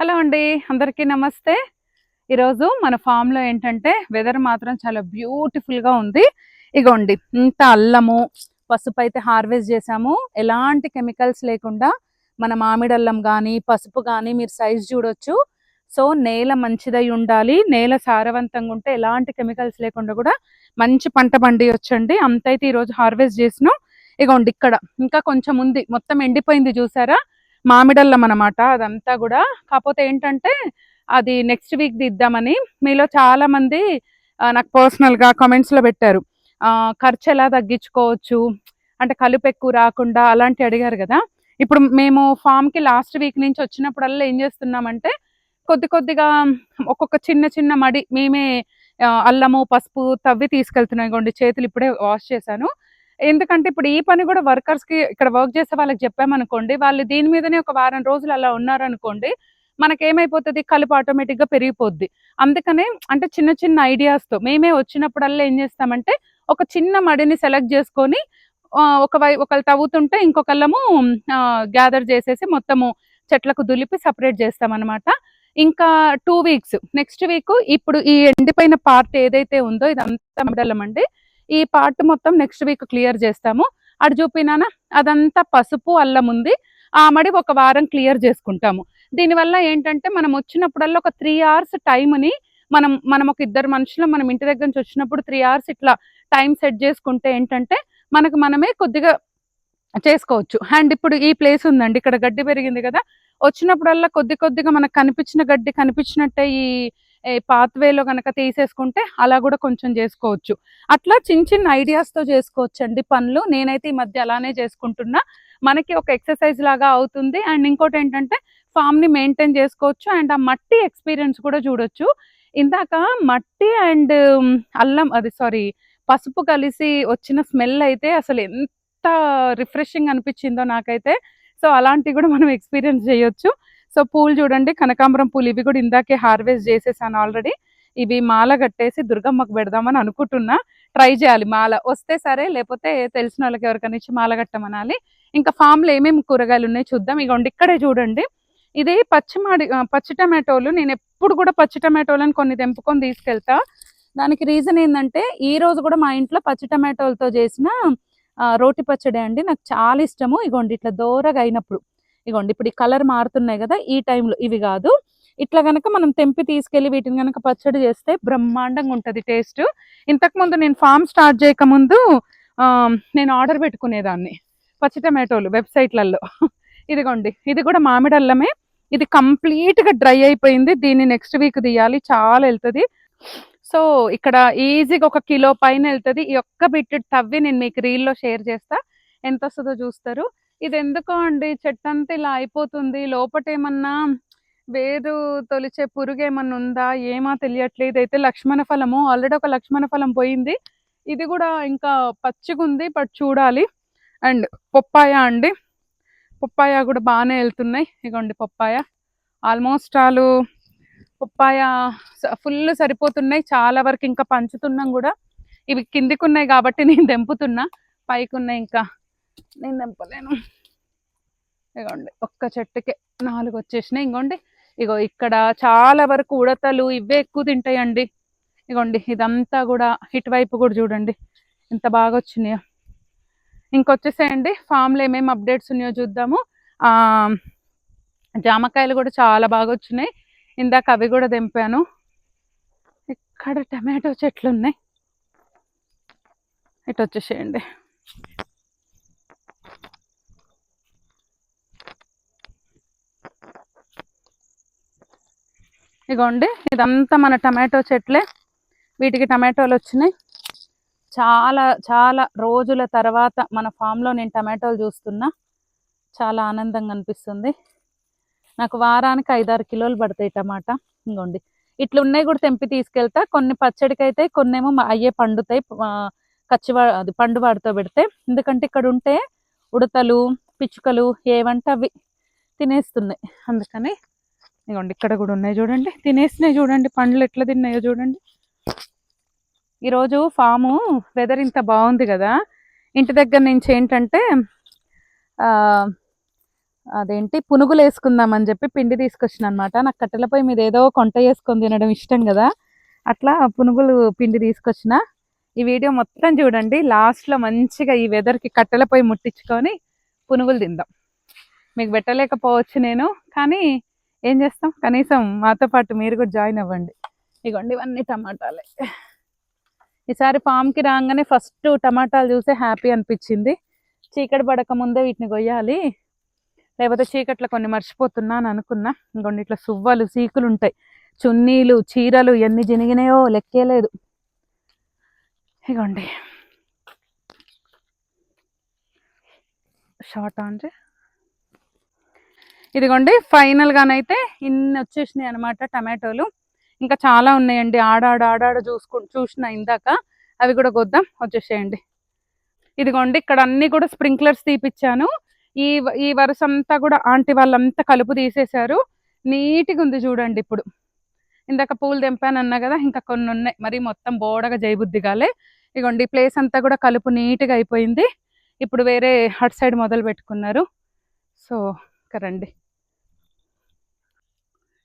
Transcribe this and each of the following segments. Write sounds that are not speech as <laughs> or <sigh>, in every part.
Hello అండి అందరికీ నమస్తే. ఈరోజు మన ఫామ్లో ఏంటంటే వెదర్ మాత్రం చాలా బ్యూటిఫుల్గా ఉంది. ఇగోండి ఇంత అల్లము పసుపు అయితే హార్వెస్ట్ చేసాము ఎలాంటి కెమికల్స్ లేకుండా మన మామిడి అల్లం కానీ పసుపు కానీ మీరు సైజ్ చూడొచ్చు. సో నేల మంచిదై ఉండాలి. నేల సారవంతంగా ఉంటే ఎలాంటి కెమికల్స్ లేకుండా కూడా మంచి పంట పండియొచ్చండి. అంతైతే ఈరోజు హార్వెస్ట్ చేసినాం. ఇగోండి ఇక్కడ ఇంకా కొంచెం ఉంది. మొత్తం ఎండిపోయింది చూసారా? మామిడల్లం అనమాట అదంతా కూడా. కాకపోతే ఏంటంటే అది నెక్స్ట్ వీక్ దిద్దామని మీలో చాలామంది నాకు పర్సనల్గా కామెంట్స్లో పెట్టారు. ఖర్చు ఎలా తగ్గించుకోవచ్చు? అంటే కలుపు ఎక్కువ రాకుండా అలాంటి అడిగారు కదా. ఇప్పుడు మేము ఫామ్కి లాస్ట్ వీక్ నుంచి వచ్చినప్పుడల్లా ఏం చేస్తున్నామంటే కొద్ది కొద్దిగా ఒక్కొక్క చిన్న చిన్న మడి మేమే అల్లము పసుపు తవ్వి తీసుకెళ్తున్నాం. ఇగోండి చేతులు ఇప్పుడే వాష్ చేశాను. ఎందుకంటే ఇప్పుడు ఈ పని కూడా వర్కర్స్కి ఇక్కడ వర్క్ చేసే వాళ్ళకి చెప్పామనుకోండి వాళ్ళు దీని మీదనే ఒక వారం రోజులు అలా ఉన్నారనుకోండి మనకి ఏమైపోతుంది కలుపు ఆటోమేటిక్గా పెరిగిపోద్ది. అందుకనే అంటే చిన్న చిన్న ఐడియాస్తో మేమే వచ్చినప్పుడల్లా ఏం చేస్తామంటే ఒక చిన్న మడిని సెలెక్ట్ చేసుకొని ఒక వై ఒకళ్ళు తవ్వుతుంటే ఇంకొకళ్ళము గ్యాదర్ చేసేసి మొత్తము చెట్లకు దులిపి సపరేట్ చేస్తామన్నమాట. ఇంకా టూ వీక్స్ నెక్స్ట్ వీక్ ఇప్పుడు ఈ ఎండిపోయిన పార్ట్ ఏదైతే ఉందో ఇదంతా మడలమండి. అండి ఈ పార్ట్ మొత్తం నెక్స్ట్ వీక్ క్లియర్ చేస్తాము. అటు చూపినానా అదంతా పసుపు అల్లం ఉంది. ఆ మడి ఒక వారం క్లియర్ చేసుకుంటాము. దీనివల్ల ఏంటంటే మనం వచ్చినప్పుడల్లా ఒక త్రీ అవర్స్ టైంని మనం మనం ఒక ఇద్దరు మనుషులు మనం ఇంటి దగ్గర నుంచి వచ్చినప్పుడు త్రీ అవర్స్ ఇట్లా టైం సెట్ చేసుకుంటే ఏంటంటే మనకు మనమే కొద్దిగా చేసుకోవచ్చు. అండ్ ఇప్పుడు ఈ ప్లేస్ ఉందండి ఇక్కడ గడ్డి పెరిగింది కదా. వచ్చినప్పుడల్లా కొద్ది కొద్దిగా మనకు కనిపించిన గడ్డి కనిపించినట్టే ఈ పాత్వేలో కనుక తీసేసుకుంటే అలా కూడా కొంచెం చేసుకోవచ్చు. అట్లా చిన్న చిన్న ఐడియాస్తో చేసుకోవచ్చు అండి పనులు. నేనైతే ఈ మధ్య అలానే చేసుకుంటున్నా. మనకి ఒక ఎక్సర్సైజ్ లాగా అవుతుంది. అండ్ ఇంకోటి ఏంటంటే ఫామ్ని మెయింటైన్ చేసుకోవచ్చు. అండ్ ఆ మట్టి ఎక్స్పీరియన్స్ కూడా చూడొచ్చు. ఇందాక మట్టి అండ్ అల్లం అది సారీ పసుపు కలిసి వచ్చిన స్మెల్ అయితే అసలు ఎంత రిఫ్రెషింగ్ అనిపించిందో నాకైతే. సో అలాంటివి కూడా మనం ఎక్స్పీరియన్స్ చేయొచ్చు. సో పూలు చూడండి కనకాంబరం పూలు ఇవి కూడా ఇందాకే హార్వెస్ట్ చేసేసాను ఆల్రెడీ. ఇవి మాల కట్టేసి దుర్గమ్మకు పెడదామని అనుకుంటున్నా. ట్రై చేయాలి మాల. వస్తే సరే లేకపోతే తెలిసిన వాళ్ళకి ఎవరికైనా ఇచ్చి మాల కట్టమనాలి. ఇంకా ఫామ్లో లో ఏమేమి కూరగాయలు ఉన్నాయి చూద్దాం. ఇగోండి ఇక్కడే చూడండి. ఇది పచ్చిమాడి పచ్చి టమాటోలు. నేను ఎప్పుడు కూడా పచ్చి టమాటోలను కొన్ని తెంపుకొని తీసుకెళ్తా. దానికి రీజన్ ఏంటంటే ఈ రోజు కూడా మా ఇంట్లో పచ్చి టమాటోలతో చేసిన రోటి పచ్చడి అండి. నాకు చాలా ఇష్టము. ఇగోండి ఇట్లా దోరగా అయినప్పుడు. ఇగోండి ఇప్పుడు ఈ కలర్ మారుతున్నాయి కదా ఈ టైంలో ఇవి కాదు. ఇట్లా కనుక మనం తెంపి తీసుకెళ్ళి వీటిని కనుక పచ్చడి చేస్తే బ్రహ్మాండంగా ఉంటుంది టేస్ట్. ఇంతకు ముందు నేను ఫామ్ స్టార్ట్ చేయక ముందు నేను ఆర్డర్ పెట్టుకునేదాన్ని పచ్చి టమాటోలు వెబ్సైట్లలో. ఇదిగోండి ఇది కూడా మామిడి అల్లమే. ఇది కంప్లీట్గా డ్రై అయిపోయింది. దీన్ని నెక్స్ట్ వీక్ తీయాలి చాలా వెళ్తుంది. సో ఇక్కడ ఈజీగా ఒక కిలో పైన వెళ్తుంది. ఈ ఒక్క బిట్ తవ్వి నేను మీకు రీల్లో షేర్ చేస్తా. ఎంత వస్తుందో చూస్తారు. ఇది ఎందుకో అండి? చెట్టు అంతా ఇలా అయిపోతుంది. లోపట ఏమన్నా వేరు తొలిచే పురుగు ఏమన్నా ఉందా? ఏమా తెలియట్లేదు. అయితే లక్ష్మణ ఫలము ఆల్రెడీ ఒక లక్ష్మణ ఫలం పోయింది. ఇది కూడా ఇంకా పచ్చిగుంది బట్ చూడాలి. అండ్ పొప్పాయ అండి. పొప్పాయ కూడా బాగానే వెళ్తున్నాయి. ఇగోండి పొప్పాయ. ఆల్మోస్ట్ ఆలు పొప్పాయ ఫుల్ సరిపోతున్నాయి. చాలా వరకు ఇంకా పంచుతున్నాం కూడా. ఇవి కిందికి ఉన్నాయి కాబట్టి నేను <laughs> దెంపుతున్నా పైకి ఉన్నాయి ఇంకా. నేను తెంపలేను. ఇగోండి ఒక్క చెట్టుకే నాలుగు వచ్చేసినాయి. ఇంకోండి ఇగో ఇక్కడ చాలా వరకు ఉడతలు ఇవే ఎక్కువ తింటాయండి. ఇగోండి ఇదంతా కూడా ఇటువైపు కూడా చూడండి. ఎంత బాగా వచ్చినాయో. ఇంకొచ్చేసేయండి ఫామ్లో ఏమేమి అప్డేట్స్ ఉన్నాయో చూద్దాము. జామకాయలు కూడా చాలా బాగా వచ్చినాయి. ఇందాక అవి కూడా దింపాను ఇక్కడ టమాటో చెట్లు ఉన్నాయి. ఇటు వచ్చేసేయండి ఇగోండి ఇదంతా మన టమాటో చెట్లే. వీటికి టమాటోలు వచ్చినాయి. చాలా చాలా రోజుల తర్వాత మన ఫామ్లో నేను టమాటోలు చూస్తున్నా. చాలా ఆనందంగా అనిపిస్తుంది. నాకు వారానికి ఐదారు కిలోలు పడతాయి టమాటా. ఇంకోండి ఇట్లా ఉన్నాయి కూడా తెంపి తీసుకెళ్తా. కొన్ని పచ్చడికి అయితే కొన్ని ఏమో అయ్యే పండుతాయి. కచ్చివా అది పండువాడితో పెడితే. ఎందుకంటే ఇక్కడ ఉంటే ఉడతలు పిచ్చుకలు ఏవంటే అవి తినేస్తున్నాయి. అందుకని ఇదిగోండి ఇక్కడ కూడా ఉన్నాయి చూడండి. తినేసినాయి చూడండి పండ్లు ఎట్లా తిన్నాయో చూడండి. ఈరోజు ఫాము వెదర్ ఇంత బాగుంది కదా. ఇంటి దగ్గర నుంచి ఏంటంటే అదేంటి పునుగులు వేసుకుందాం అని చెప్పి పిండి తీసుకొచ్చిన అనమాట నాకు కట్టెల పొయ్యి మీద ఏదో కొంట వేసుకొని తినడం ఇష్టం కదా. అట్లా పునుగులు పిండి తీసుకొచ్చిన. ఈ వీడియో మొత్తం చూడండి. లాస్ట్లో మంచిగా ఈ వెదర్కి కట్టెల పొయ్యి ముట్టించుకొని పునుగులు తిందాం. మీకు పెట్టలేకపోవచ్చు నేను కానీ ఏం చేస్తాం? కనీసం మాతో పాటు మీరు కూడా జాయిన్ అవ్వండి. ఇగోండి ఇవన్నీ టమాటాలే. ఈసారి ఫామ్కి రాగానే ఫస్ట్ టమాటాలు చూసే హ్యాపీ అనిపించింది. చీకటి పడక ముందే వీటిని కొయ్యాలి. లేకపోతే చీకట్లో కొన్ని మర్చిపోతున్నాను అనుకున్నా. ఇంకొన్ని ఇట్లా సువ్వలు సీకులు ఉంటాయి. చున్నీలు చీరలు ఎన్ని జినిగినాయో లెక్కే లేదు. ఇగోండి. షార్ట్ ఆన్ చే ఇదిగోండి ఫైనల్ గానైతే ఇన్ని వచ్చేసినాయి అనమాట టమాటోలు. ఇంకా చాలా ఉన్నాయండి ఆడాడ ఆడాడ చూసుకు చూసిన ఇందాక. అవి కూడా కొద్దాం వచ్చేసేయండి. ఇదిగోండి ఇక్కడ అన్ని కూడా స్ప్రింక్లర్స్ తీపిచ్చాను. ఈ ఈ వరుస అంతా కూడా ఆంటీ వాళ్ళంతా కలుపు తీసేశారు. నీట్గా ఉంది చూడండి ఇప్పుడు. ఇందాక పూలు తెంపాను అన్నా కదా ఇంకా కొన్ని ఉన్నాయి. మరి మొత్తం బోడగా జైబుద్ది కాలే ఇగోండి ఈ ప్లేస్ అంతా కూడా కలుపు నీట్గా అయిపోయింది. ఇప్పుడు వేరే హట్ సైడ్ మొదలు పెట్టుకున్నారు. సో కరండి రండి.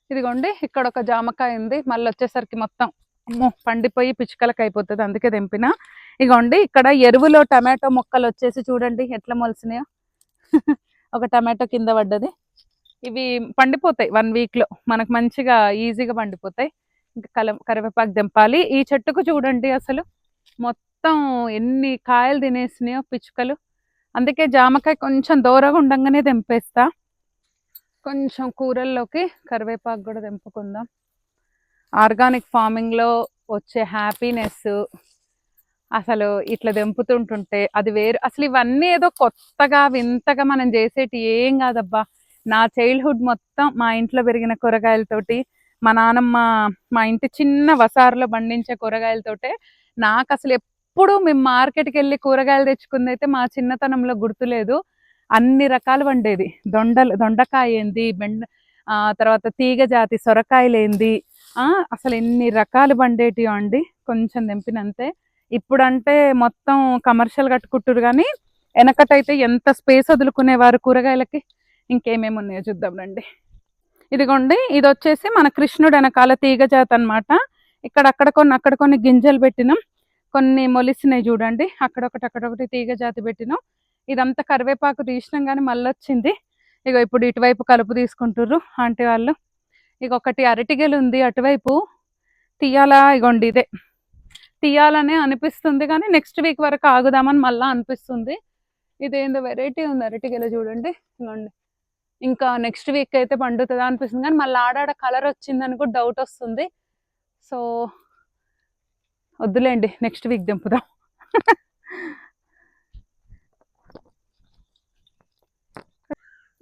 ఇదిగోండి ఇక్కడ ఒక జామకాయ ఉంది. మళ్ళీ వచ్చేసరికి మొత్తం అమ్మో పండిపోయి పిచ్చుకలకు అయిపోతుంది అందుకే తెంపిన. ఇగోండి ఇక్కడ ఎరువులో టమాటో మొక్కలు వచ్చేసి చూడండి ఎట్లా మొలిసినాయో. <laughs> ఒక టమాటో కింద పడ్డది. ఇవి పండిపోతాయి వన్ వీక్లో. మనకు మంచిగా ఈజీగా పండిపోతాయి. ఇంకా కల కరివేపాకు తెంపాలి. ఈ చెట్టుకు చూడండి అసలు. మొత్తం ఎన్ని కాయలు తినేసినాయో పిచ్చుకలు. అందుకే జామకాయ కొంచెం దూరంగా ఉండంగానే తెంపేస్తా. కొంచెం కూరల్లోకి కరివేపాకు కూడా తెంపుకుందాం. ఆర్గానిక్ ఫార్మింగ్లో వచ్చే హ్యాపీనెస్ అసలు ఇట్లా తెంపుతుంటుంటే అది వేరు. అసలు ఇవన్నీ ఏదో కొత్తగా వింతగా మనం చేసేటి ఏం కాదబ్బా. నా చైల్డ్హుడ్ మొత్తం మా ఇంట్లో పెరిగిన కూరగాయలతోటి మా నానమ్మ మా ఇంటి చిన్న వసారులో పండించే కూరగాయలతోటే నాకు అసలు ఎప్పుడు మేము మార్కెట్కి వెళ్ళి కూరగాయలు తెచ్చుకుంది అయితే మా చిన్నతనంలో గుర్తులేదు. అన్ని రకాలు వండేది. దొండలు దొండకాయ ఏంది బెండ తర్వాత తీగ జాతి సొరకాయలు ఏంది అసలు ఎన్ని రకాలు పండేటివో అండి. కొంచెం తెంపినంతే. ఇప్పుడంటే మొత్తం కమర్షియల్ కట్టుకుంటారు కానీ వెనకటైతే ఎంత స్పేస్ వదులుకునేవారు కూరగాయలకి? ఇంకేమేమి ఉన్నాయో చూద్దాం రండి. ఇదిగోండి ఇది వచ్చేసి మన కృష్ణుడు వెనకాల తీగ జాతి అనమాట ఇక్కడ అక్కడ కొన్ని అక్కడ కొన్ని గింజలు పెట్టినాం. కొన్ని మొలిసినాయి చూడండి. అక్కడొకటి అక్కడొకటి తీగ జాతి పెట్టినాం. ఇదంతా కరివేపాకు తీసినాం కానీ మళ్ళీ వచ్చింది ఇక ఇప్పుడు ఇటువైపు కలుపు తీసుకుంటుర్రు ఆంటీ వాళ్ళు. ఇక ఒకటి అరటిగెలు ఉంది అటువైపు. తీయాలా? ఇగోండి ఇదే. తీయాలనే అనిపిస్తుంది కానీ నెక్స్ట్ వీక్ వరకు ఆగుదామని మళ్ళీ అనిపిస్తుంది. ఇదేందో వెరైటీ ఉంది అరటిగెల చూడండి. ఇగోండి. ఇంకా నెక్స్ట్ వీక్ అయితే పండుతుందా అనిపిస్తుంది కానీ మళ్ళీ ఆడాడ కలర్ వచ్చిందని కూడా డౌట్ వస్తుంది. సో వద్దులేండి నెక్స్ట్ వీక్ దింపుదాం.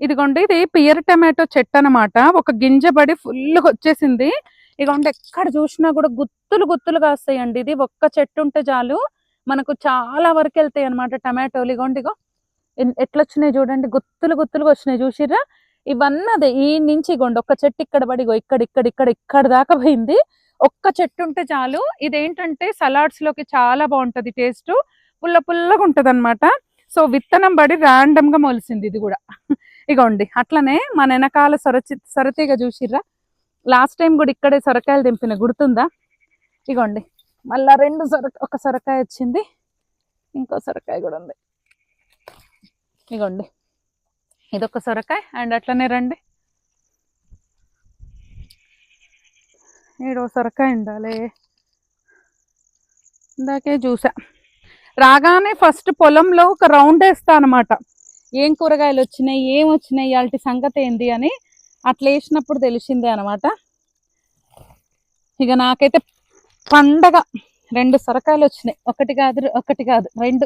ఇదిగోండి ఇది పియర్ టమాటో చెట్టు అన్నమాట. ఒక గింజ పడి ఫుల్గా వచ్చేసింది. ఇదిగోండి ఎక్కడ చూసినా కూడా గుత్తులు గుత్తులు కాస్తాయండి ఇది ఒక్క చెట్టు ఉంటే చాలు. మనకు చాలా వరకు వెళ్తాయి అనమాట టమాటోలు. ఇగోండి ఇగో ఎట్లా వచ్చినాయి చూడండి. గుత్తులు గుత్తులుగా వచ్చినాయి చూసిరా ఇవన్నీ అదే ఈ నుంచి ఇగోండి ఒక్క చెట్టు ఇక్కడ పడిగో ఇక్కడ ఇక్కడ ఇక్కడ ఇక్కడ దాకా పోయింది. ఒక్క చెట్టు ఉంటే చాలు. ఇదేంటంటే సలాడ్స్లోకి చాలా బాగుంటది టేస్ట్. పుల్ల పుల్లగా ఉంటది అనమాట సో విత్తనం పడి ర్యాండమ్గా మొలిసింది ఇది కూడా. ఇగోండి అట్లనే మన వెనకాల సొరచి సొరతీగ చూసిర్రా? లాస్ట్ టైం కూడా ఇక్కడే సొరకాయలు దింపిన గుర్తుందా? ఇగోండి మళ్ళా రెండు సొర ఒక సొరకాయ వచ్చింది ఇంకో సొరకాయ కూడా ఉంది. ఇగోండి ఇదొక సొరకాయ అండ్ అట్లనే రండి. ఏడో సొరకాయ ఉండాలి. ఇందాకే చూసా. రాగానే ఫస్ట్ పొలంలో ఒక రౌండ్ వేస్తా అనమాట ఏం కూరగాయలు వచ్చినాయి ఏం వచ్చినాయి ఇవాళ సంగతి ఏంది అని అట్లా వేసినప్పుడు తెలిసిందే అనమాట ఇక నాకైతే పండగ రెండు సొరకాయలు వచ్చినాయి. ఒకటి కాదు ఒకటి కాదు రెండు.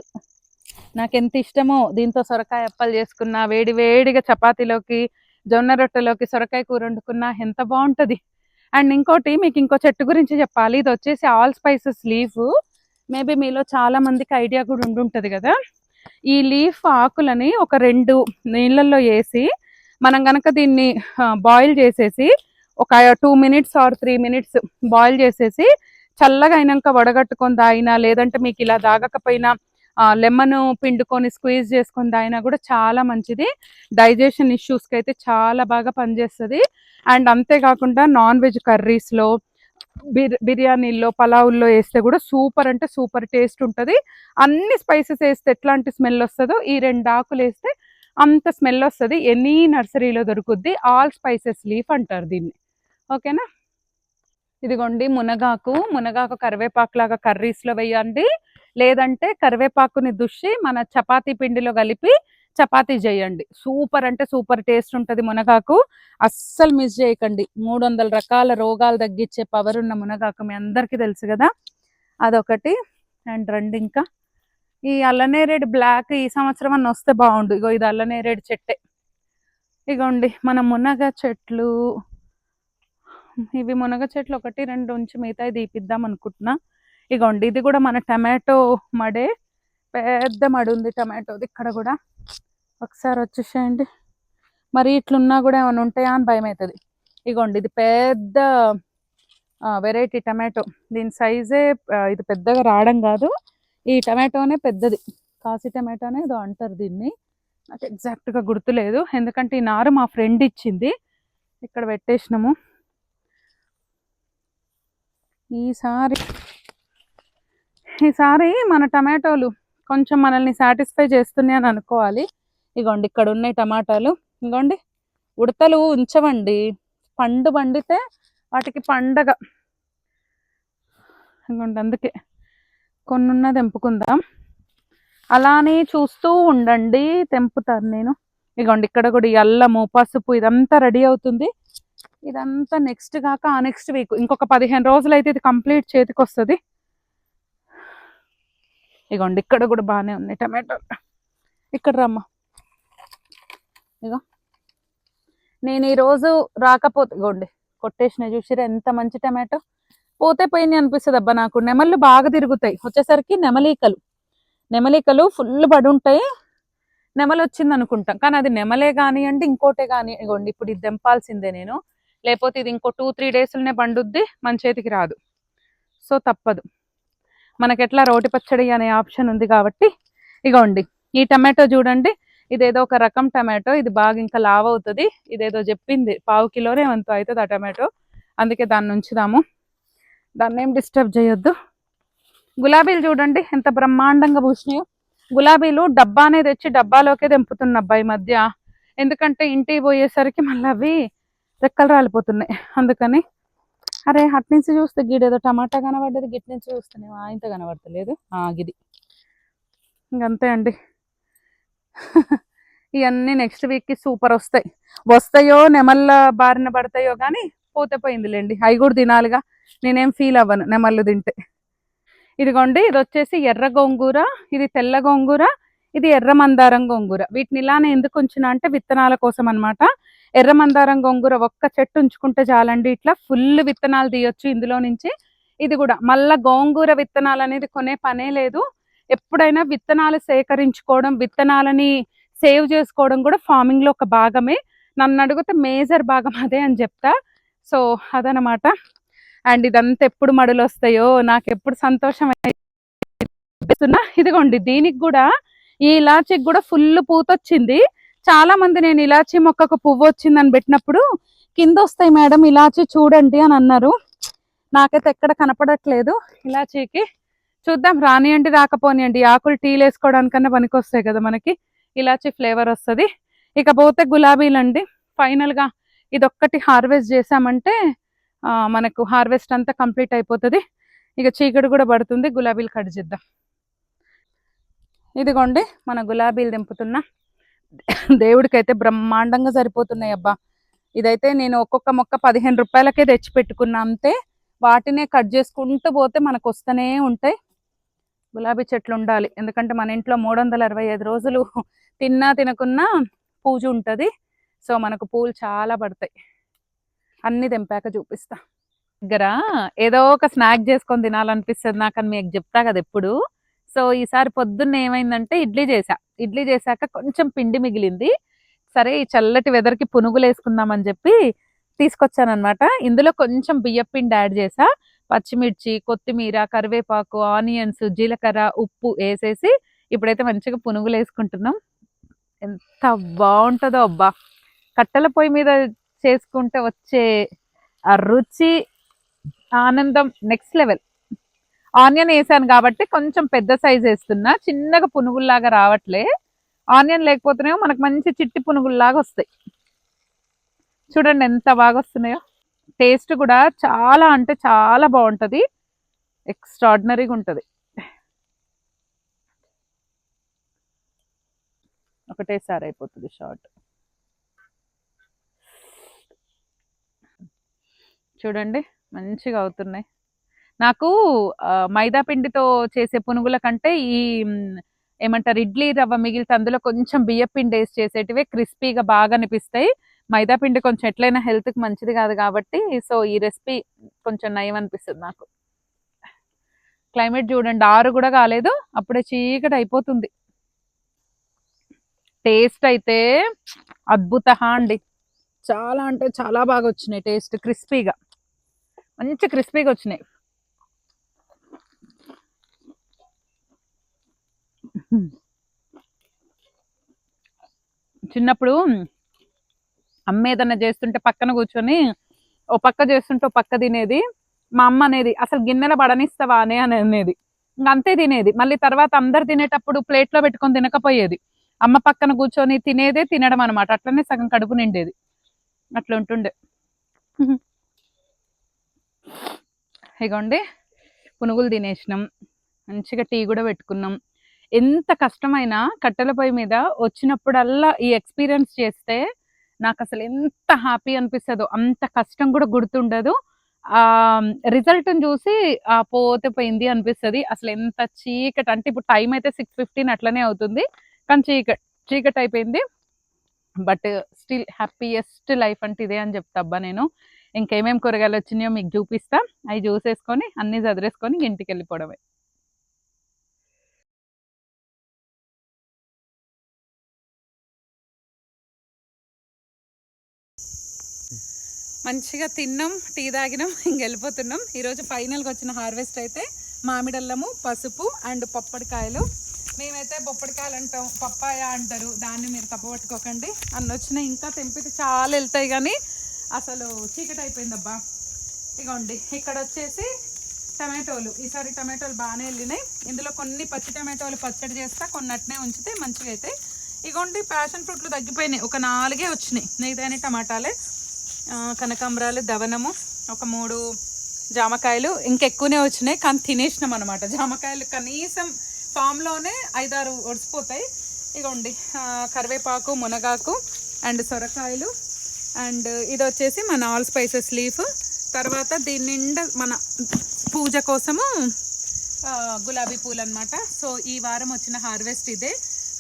నాకు ఎంత ఇష్టమో దీంతో సొరకాయ అప్పలు చేసుకున్నా వేడి వేడిగా చపాతీలోకి జొన్న రొట్టెలోకి సొరకాయ కూర వండుకున్నా ఎంత బాగుంటుంది. అండ్ ఇంకోటి మీకు ఇంకో చెట్టు గురించి చెప్పాలి. ఇది వచ్చేసి ఆల్ స్పైసెస్ లీఫ్. మేబీ మీలో చాలా మందికి ఐడియా కూడా ఉండుంటది కదా. ఈ లీఫ్ ఆకులని ఒక రెండు నీళ్ళల్లో వేసి మనం గనక దీన్ని బాయిల్ చేసేసి ఒక two minutes or three minutes boil చేసేసి చల్లగా అయినాక వడగట్టుకొని తాగినా లేదంటే మీకు ఇలా తాగకపోయినా లెమన్ పిండుకొని స్క్వీజ్ చేసుకొని తాగినా కూడా చాలా మంచిది. డైజెషన్ ఇష్యూస్కి అయితే చాలా బాగా పనిచేస్తుంది. అండ్ అంతేకాకుండా నాన్ వెజ్ కర్రీస్లో బిర్యానీల్లో పలావుల్లో వేస్తే కూడా సూపర్ అంటే సూపర్ టేస్ట్ ఉంటుంది. అన్ని స్పైసెస్ వేస్తే ఎట్లాంటి స్మెల్ వస్తుందో ఈ రెండు ఆకులు వేస్తే అంత స్మెల్ వస్తుంది. ఎనీ నర్సరీలో దొరుకుద్ది. ఆల్ స్పైసెస్ లీఫ్ అంటారు దీన్ని. ఓకేనా? ఇదిగోండి మునగాకు. మునగాకు కరివేపాకు లాగా కర్రీస్లో వేయండి. లేదంటే కరివేపాకుని దుషి మన చపాతీ పిండిలో కలిపి చపాతీ చేయండి సూపర్ అంటే సూపర్ టేస్ట్ ఉంటుంది మునగాకు. అస్సలు మిస్ చేయకండి మూడు వందల రకాల రోగాలు తగ్గించే పవర్ ఉన్న మునగాకు మీ అందరికీ తెలుసు కదా అదొకటి. అండ్ రెండు ఇంకా ఈ అల్లనేరేడు బ్లాక్ ఈ సంవత్సరం అన్న వస్తే బాగుండు ఇగో ఇది అల్లనేరేడు చెట్టే. ఇగోండి మన మునగ చెట్లు. ఇవి మునగ చెట్లు ఒకటి రెండు ఉంచి మిగతా తీపిద్దాం అనుకుంటున్నా. ఇగోండి ఇది కూడా మన టమాటో మడే. పెద్ద మడి ఉంది టమాటోది ఇక్కడ కూడా ఒకసారి వచ్చేసేయండి. మరి ఇట్లున్నా కూడా ఏమైనా ఉంటాయా అని భయం అవుతుంది. ఇగోండి ఇది పెద్ద వెరైటీ టమాటో. దీని సైజే ఇది పెద్దగా రావడం కాదు. ఈ టమాటోనే పెద్దది. కాసి టమాటోనే ఏదో అంటారు దీన్ని. నాకు ఎగ్జాక్ట్గా గుర్తులేదు. ఎందుకంటే ఈ నారు మా ఫ్రెండ్ ఇచ్చింది. ఇక్కడ పెట్టేసినాము. ఈసారి ఈసారి మన టమాటోలు కొంచెం మనల్ని సాటిస్ఫై చేస్తున్నాయి అని అనుకోవాలి. ఇగోండి ఇక్కడ ఉన్నాయి టమాటాలు. ఇగోండి ఉడతలు ఉంచవండి. పండు పండితే వాటికి పండగ. ఇగోండి అందుకే కొన్నున్న తెంపుకుందాం. అలానే చూస్తూ ఉండండి తెంపుతాను నేను. ఇగోండి ఇక్కడ కూడా ఈ అల్లము పసుపు ఇదంతా రెడీ అవుతుంది. ఇదంతా నెక్స్ట్ కాక ఆ నెక్స్ట్ వీక్. ఇంకొక పదిహేను రోజులు అయితే ఇది కంప్లీట్ చేతికి వస్తుంది ఇగోండి ఇక్కడ కూడా బాగానే ఉన్నాయి టమాటోలు. ఇక్కడ రమ్మ. ఇగో నేను ఈరోజు రాకపోతే ఇగోండి కొట్టేసిన చూసిరా ఎంత మంచి టమాటో. పోతే పోయింది అనిపిస్తుంది అబ్బా నాకు. నెమళ్ళు బాగా తిరుగుతాయి. వచ్చేసరికి నెమలీకలు. నెమలీకలు ఫుల్ పడి ఉంటాయి నెమలి వచ్చింది అనుకుంటాం. కానీ అది నెమలే కానివ్వండి ఇంకోటే కాని ఇగోండి ఇప్పుడు ఇది దింపాల్సిందే నేను. లేకపోతే ఇది ఇంకో టూ త్రీ డేస్లోనే పండుద్ది మన చేతికి రాదు. సో తప్పదు. మనకి ఎట్లా రోటి పచ్చడి అనే ఆప్షన్ ఉంది కాబట్టి ఇగోండి ఈ టమాటో చూడండి. ఇదేదో ఒక రకం టమాటో ఇది బాగా ఇంకా లావ్ అవుతుంది ఇదేదో చెప్పింది పావు కిలోనే అంత అవుతుంది ఆ టమాటో. అందుకే దాన్ని ఉంచుదాము. దాన్ని ఏం డిస్టర్బ్ చేయొద్దు. గులాబీలు చూడండి ఎంత బ్రహ్మాండంగా పూసినాయో. గులాబీలు డబ్బానే తెచ్చి డబ్బాలోకే తెంపుతున్న అబ్బాయి మధ్య. ఎందుకంటే ఇంటికి పోయేసరికి మళ్ళీ అవి రెక్కలు రాలిపోతున్నాయి. అందుకని అరే అటు నుంచి చూస్తే గిడేదో టమాటా కనబడ్డది గిట్ నుంచి చూస్తున్నాయి ఇంత కనబడతలేదు. ఆగిది. గిది ఇంకంతే అండి. ఇవన్నీ నెక్స్ట్ వీక్కి సూపర్ వస్తాయి. వస్తాయో నెమళ్ళ బారిన పడతాయో కానీ పోతే పోయిందిలేండి. అవి కూడా తినాలిగా. నేనేం ఫీల్ అవ్వను నెమళ్ళు తింటే. ఇదిగోండి ఇది వచ్చేసి ఎర్ర గోంగూర ఇది తెల్ల గోంగూర ఇది ఎర్ర మందారం గోంగూర. వీటిని ఇలానే ఎందుకు ఉంచిన అంటే విత్తనాల కోసం అన్నమాట. ఎర్ర మందారం గోంగూర ఒక్క చెట్టు ఉంచుకుంటే చాలండి. ఇట్లా ఫుల్ విత్తనాలు తీయొచ్చు ఇందులో నుంచి. ఇది కూడా మళ్ళా గోంగూర విత్తనాలు అనేది కొనే పనే లేదు. ఎప్పుడైనా విత్తనాలు సేకరించుకోవడం విత్తనాలని సేవ్ చేసుకోవడం కూడా ఫార్మింగ్లో ఒక భాగమే. నన్ను అడిగితే మేజర్ భాగం అదే అని చెప్తా. సో అదనమాట అండ్ ఇదంతా ఎప్పుడు మడులు వస్తాయో నాకు ఎప్పుడు సంతోషం అయితే ఇదిగోండి దీనికి కూడా ఈ ఇలాచీకి కూడా ఫుల్ పూతొచ్చింది చాలా మంది నేను ఇలాచీ మొక్కకు పువ్వు వచ్చిందని పెట్టినప్పుడు కింద వస్తాయి మేడం ఇలాచీ చూడండి అని అన్నారు. నాకైతే ఎక్కడ కనపడట్లేదు ఇలాచీకి. చూద్దాం. రానియండి రాకపోనియండి ఈ ఆకులు టీలు వేసుకోవడానికన్నా పనికొస్తాయి కదా మనకి. ఇలాచి ఫ్లేవర్ వస్తుంది. ఇకపోతే గులాబీలు అండి ఫైనల్గా ఇదొక్కటి హార్వెస్ట్ చేసామంటే మనకు హార్వెస్ట్ అంతా కంప్లీట్ అయిపోతుంది. ఇక చీకటి కూడా పడుతుంది. గులాబీలు కట్ చేద్దాం. ఇదిగోండి మన గులాబీలు దింపుతున్నా. దేవుడికైతే బ్రహ్మాండంగా సరిపోతున్నాయి అబ్బా. ఇదైతే నేను ఒక్కొక్క మొక్క పదిహేను రూపాయలకే తెచ్చి పెట్టుకున్నా అంతే. వాటినే కట్ చేసుకుంటూ పోతే మనకు వస్తూనే ఉంటాయి. గులాబీ చెట్లు ఉండాలి. ఎందుకంటే మన ఇంట్లో మూడు వందల అరవై ఐదు రోజులు తిన్నా తినకున్నా పూజ ఉంటుంది. సో మనకు పూలు చాలా పడతాయి. అన్ని తెంపాక చూపిస్తా. దగ్గర ఏదో ఒక స్నాక్ చేసుకొని తినాలనిపిస్తుంది నాకు అని మీకు చెప్తా కదా ఎప్పుడు. సో ఈసారి పొద్దున్న ఏమైందంటే ఇడ్లీ చేసా ఇడ్లీ చేశాక కొంచెం పిండి మిగిలింది. సరే ఈ చల్లటి వెదర్కి పునుగులు వేసుకుందామని చెప్పి తీసుకొచ్చానమాట ఇందులో కొంచెం బియ్యం పిండి యాడ్ చేసా పచ్చిమిర్చి కొత్తిమీర కరివేపాకు ఆనియన్స్ జీలకర్ర ఉప్పు వేసేసి ఇప్పుడైతే మంచిగా పునుగులు వేసుకుంటున్నాం ఎంత బాగుంటుందో అబ్బా! కట్టెల పొయ్యి మీద చేసుకుంటే వచ్చే ఆ రుచి ఆనందం నెక్స్ట్ లెవెల్ ఆనియన్ వేసాను కాబట్టి కొంచెం పెద్ద సైజ్ వేస్తున్నా చిన్నగా పునుగుల్లాగా రావట్లే. ఆనియన్ లేకపోతేనేమో మనకు మంచి చిట్టి పునుగుల్లాగా వస్తాయి. చూడండి ఎంత బాగా వస్తున్నాయో. టేస్ట్ కూడా చాలా అంటే చాలా బాగుంటుంది. ఎక్స్ట్రాడినరీగా ఉంటుంది. ఒకటేసారి అయిపోతుంది షార్ట్ చూడండి మంచిగా అవుతున్నాయి. నాకు మైదా పిండితో చేసే పునుగుల కంటే ఈ ఏమంటారు ఇడ్లీ రవ్వ మిగిలితే అందులో కొంచెం బియ్యపిండి వేసి చేసేటివే క్రిస్పీగా బాగా అనిపిస్తాయి. మైదా పిండి కొంచెం ఎట్లయినా హెల్త్కి మంచిది కాదు కాబట్టి సో ఈ రెసిపీ కొంచెం నయం అనిపిస్తుంది నాకు. క్లైమేట్ చూడండి ఆరు కూడా కాలేదు అప్పుడే చీకటి అయిపోతుంది. టేస్ట్ అయితే అద్భుత అండి. చాలా అంటే చాలా బాగా వచ్చినాయి టేస్ట్ క్రిస్పీగా మంచి క్రిస్పీగా వచ్చినాయి. చిన్నప్పుడు అమ్మ ఏదన్నా చేస్తుంటే పక్కన కూర్చొని ఓ పక్క చేస్తుంటే ఓ పక్క తినేది మా అమ్మ అనేది అసలు గిన్నెల పడనిస్తావా అనే అని అనేది. అంతే తినేది. మళ్ళీ తర్వాత అందరు తినేటప్పుడు ప్లేట్లో పెట్టుకొని తినకపోయేది. అమ్మ పక్కన కూర్చొని తినేదే తినడం అనమాట అట్లనే సగం కడుపు నిండేది. అట్లా ఉంటుండే. ఇగోండి పునుగులు తినేసినాం. మంచిగా టీ కూడా పెట్టుకున్నాం. ఎంత కష్టమైనా కట్టెల పొయ్యి మీద వచ్చినప్పుడల్లా ఈ ఎక్స్పీరియన్స్ చేస్తే నాకు అసలు ఎంత హ్యాపీ అనిపిస్తుందో అంత కష్టం కూడా గుర్తుండదు. ఆ చూసి ఆ పోతే పోయింది అనిపిస్తుంది. అసలు ఎంత చీకటి అంటే ఇప్పుడు టైం అయితే సిక్స్ ఫిఫ్టీన్ అట్లనే అవుతుంది. కానీ చీకటి చీకటి అయిపోయింది. బట్ స్టిల్ హ్యాపీయెస్ట్ లైఫ్ అంటే ఇదే అని చెప్తా అబ్బా నేను. ఇంకేమేమి కూరగాయలు వచ్చినాయో మీకు చూపిస్తా. అవి చూసేసుకొని అన్ని చదిరేసుకొని ఇంటికి వెళ్ళిపోవడమే మంచిగా తిన్నాం టీ తాగినాం <laughs> ఇంక వెళ్ళిపోతున్నాం. ఈరోజు ఫైనల్గా వచ్చిన హార్వెస్ట్ అయితే మామిడల్లము పసుపు అండ్ పప్పడికాయలు. మేమైతే బొప్పడికాయలు అంటాం పప్పాయ అంటారు. దాన్ని మీరు తప్పబట్టుకోకండి. అన్న వచ్చినాయి ఇంకా తెంపితే చాలా వెళ్తాయి కానీ అసలు చీకటి అయిపోయిందబ్బా. ఇగోండి ఇక్కడ వచ్చేసి టమాటోలు. ఈసారి టమాటోలు బాగానే వెళ్ళినాయి. ఇందులో కొన్ని పచ్చి టమాటోలు పచ్చడి చేస్తా కొన్ని అట్నే ఉంచితే మంచిగా అయితే. ఇగోండి ప్యాషన్ ఫ్రూట్లు తగ్గిపోయినాయి. ఒక నాలుగే వచ్చినాయి. మిగతాని టమాటాలే. కనకాంబరాలు దవనము ఒక మూడు జామకాయలు ఇంకెక్కువనే వచ్చినాయి కానీ తినేసినాం అనమాట జామకాయలు కనీసం ఫామ్లోనే ఐదారు ఒడిసిపోతాయి. ఇగోండి కరివేపాకు మునగాకు అండ్ సొరకాయలు. అండ్ ఇది వచ్చేసి మన ఆల్ స్పైసెస్ లీఫ్. తర్వాత దీని నిండా మన పూజ కోసము గులాబీ పూలు అనమాట సో ఈ వారం వచ్చిన హార్వెస్ట్ ఇదే.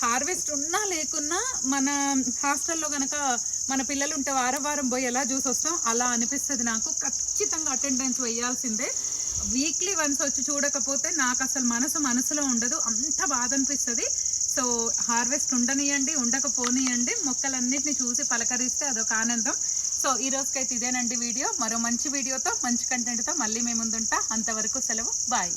హార్వెస్ట్ ఉన్నా లేకున్నా మన హాస్టల్లో కనుక మన పిల్లలు ఉంటే వారం వారం పోయి ఎలా చూసి వస్తాం? అలా అనిపిస్తుంది నాకు. ఖచ్చితంగా అటెండెన్స్ వేయాల్సిందే. వీక్లీ వన్స్ వచ్చి చూడకపోతే నాకు అసలు మనసు మనసులో ఉండదు. అంత బాధ అనిపిస్తుంది సో హార్వెస్ట్ ఉండనియండి ఉండకపోనియండి. మొక్కలన్నిటిని చూసి పలకరిస్తే అదొక ఆనందం. సో ఈ రోజుకైతే ఇదేనండి వీడియో. మరో మంచి వీడియోతో మంచి కంటెంట్తో మళ్ళీ మేము ముందుంటా. అంతవరకు సెలవు. బాయ్.